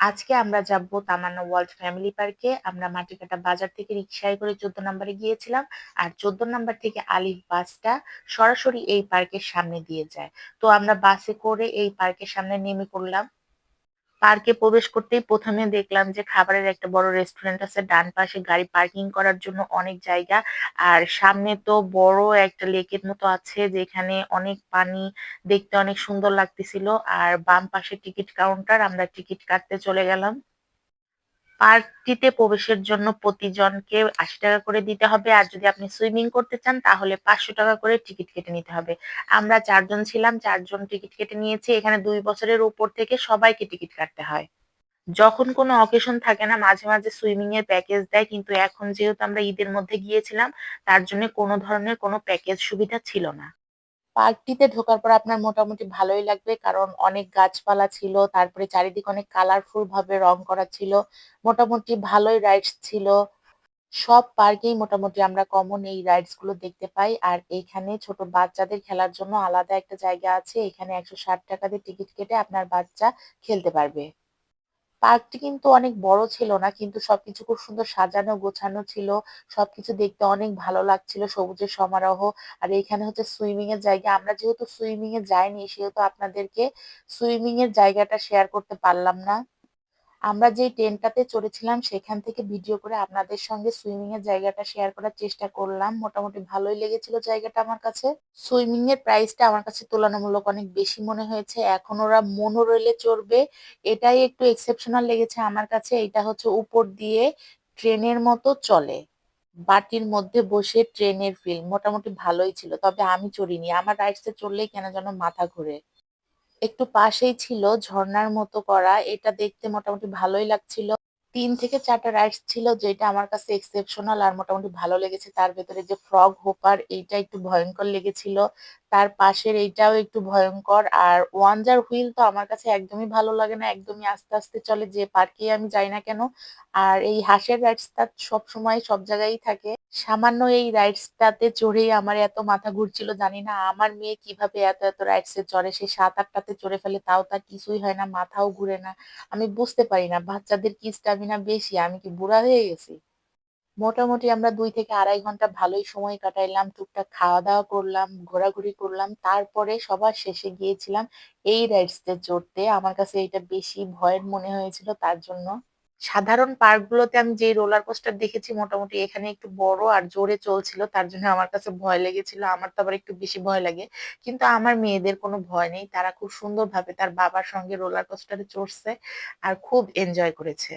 আজকে আমরা যাব তামান্না ওয়ার্ল্ড ফ্যামিলি পার্কে। আমরা মাটিকাটা বাজার থেকে রিক্সায় করে চোদ্দ নম্বরে গিয়েছিলাম আর চোদ্দ নম্বর থেকে আলিফ বাসটা সরাসরি এই পার্কের সামনে দিয়ে যায়। তো আমরা বাসে করে এই পার্কের সামনে নেমে পড়লাম। পার্কে প্রবেশ করতেই প্রথমে দেখলাম যে খাবারের একটা বড় রেস্টুরেন্ট আছে। ডান পাশে গাড়ি পার্কিং করার জন্য অনেক জায়গা। আর সামনে তো বড় একটা লেকের মতো আছে, যেখানে অনেক পানি দেখতে অনেক সুন্দর লাগতেছিল। আর বাম পাশে টিকিট কাউন্টার আমরা টিকিট কাটতে চলে গেলাম। পার্কটিতে প্রবেশের জন্য প্রতিজনকে আশি টাকা করে দিতে হবে। আর যদি আপনি সুইমিং করতে চান, তাহলে পাঁচশো টাকা করে টিকিট কেটে নিতে হবে। আমরা চারজন ছিলাম, চারজন টিকিট কেটে নিয়েছি। এখানে দুই বছরের উপর থেকে সবাইকে টিকিট কাটতে হয়। যখন কোনো অকেশন থাকে না, মাঝে মাঝে সুইমিং এর প্যাকেজ দেয়। কিন্তু এখন যেহেতু আমরা ঈদের মধ্যে গিয়েছিলাম, তার জন্য কোনো ধরনের কোনো প্যাকেজ সুবিধা ছিল না। পার্কটিতে ঢোকার পর আপনার মোটামুটি ভালোই লাগবে, কারণ অনেক গাছপালা ছিল, তারপরে চারিদিকে অনেক কালারফুল ভাবে রং করা ছিল, মোটামুটি ভালোই রাইডস ছিল। সব পার্কেই মোটামুটি আমরা কমন এই রাইডসগুলো দেখতে পাই, আর এখানে ছোট বাচ্চাদের খেলার জন্য আলাদা একটা জায়গা আছে, এখানে একশো ষাট টাকা দিয়ে টিকিট কেটে আপনার বাচ্চা খেলতে পারবে। পার্কটি কিন্তু অনেক বড় ছিল না, কিন্তু সবকিছু খুব সুন্দর সাজানো, গোছানো ছিল। সবকিছু দেখতে অনেক ভালো লাগছিল, সবুজের সমারোহ। আর এখানে হচ্ছে সুইমিং এর জায়গা। আমরা যেহেতু সুইমিং এ যাইনি, সেহেতু আপনাদেরকে সুইমিং এর জায়গাটা শেয়ার করতে পারলাম না। আমরা যেই ট্রেনটাতে চড়েছিলাম, সেখান থেকে ভিডিও করে আপনাদের সঙ্গে সুইমিং এর জায়গাটা শেয়ার করার চেষ্টা করলাম। মোটামুটি ভালোই লেগেছিল জায়গাটা আমার কাছে। সুইমিং এর প্রাইসটা আমার কাছে তুলনামূলক অনেক বেশি মনে হয়েছে। এখন ওরা মনোরেলে চড়বে, এটাই একটু এক্সেপশনাল লেগেছে আমার কাছে। এটা হচ্ছে উপর দিয়ে ট্রেনের মতো চলে। বাটির মধ্যে বসে ট্রেনের ফিল মোটামুটি ভালোই ছিল। তবে আমি চড়িনি। আমার রাইডসে চড়লেই কেন যেন মাথা ঘুরে। একটু পাশেই ছিল ঝর্ণার মতো করা। এটা দেখতে মোটামুটি ভালোই লাগছিল। তিন থেকে চারটা রাইডস ছিল যেটা আমার কাছে এক্সেপশনাল আর মোটামুটি ভালো লেগেছে। তার ভেতরে যে ফ্রগ হোপার এইটা একটু ভয়ঙ্কর লেগেছিল। তার পাশের এইটাও একটু ভয়ঙ্কর। আর ওয়ান্ডার হুইল তো আমার কাছে একদমই ভালো লাগে না। একদমই আস্তে আস্তে চলে যে পার্কে আমি যাই না কেন। আর এই হাঁসের রাইডসটা সব সময় সব জায়গায় থাকে। সামান্য এই রাইডসটাতে চড়েই আমার এত মাথা ঘুরছিল, জানি না আমার মেয়ে কীভাবে এত এত রাইডসে চড়ে, সে সাত আটটাতে চড়ে ফেলে, তাও তার কিছুই হয় না, মাথাও ঘুরে না। আমি বুঝতে পারি না, বাচ্চাদের কি স্ট্যামিনা বেশি, আমি কি বুড়া হয়ে গেছি? মোটামুটি আমরা দুই থেকে আড়াই ঘণ্টা ভালোই সময় কাটাইলাম, টুকটাক খাওয়া দাওয়া করলাম, ঘোরাঘুরি করলাম, তারপরে সবার শেষে গিয়েছিলাম এই রাইডসতে চড়তে। আমার কাছে এটা বেশি ভয়ের মনে হয়েছিল, তার জন্য সাধারণ পার্কগুলোতে আমি যে রোলার কোস্টার দেখেছি মোটামুটি এখানে একটু বড় আর জোরে চলছিল, তার জন্য আমার কাছে ভয় লেগেছিল, আমার তো আবার একটু বেশি ভয় লাগে। কিন্তু আমার মেয়েদের কোনো ভয় নেই, তারা খুব সুন্দরভাবে তার বাবার সঙ্গে রোলার কোস্টারে চড়ছে আর খুব এনজয় করেছে।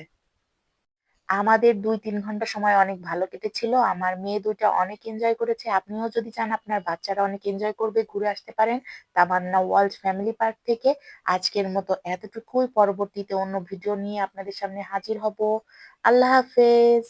আমাদের দুই তিন ঘণ্টা সময় অনেক ভালো কেটেছিল, আমার মেয়ে দুইটা অনেক এনজয় করেছে, আপনিও যদি চান আপনার বাচ্চারা অনেক এনজয় করবে, ঘুরে আসতে পারেন তামান্না ওয়ার্ল্ড ফ্যামিলি পার্ক থেকে। আজকের মতো এতটুকুই, পরবর্তীতে অন্য ভিডিও নিয়ে আপনাদের সামনে হাজির হব। আল্লাহ হাফেজ।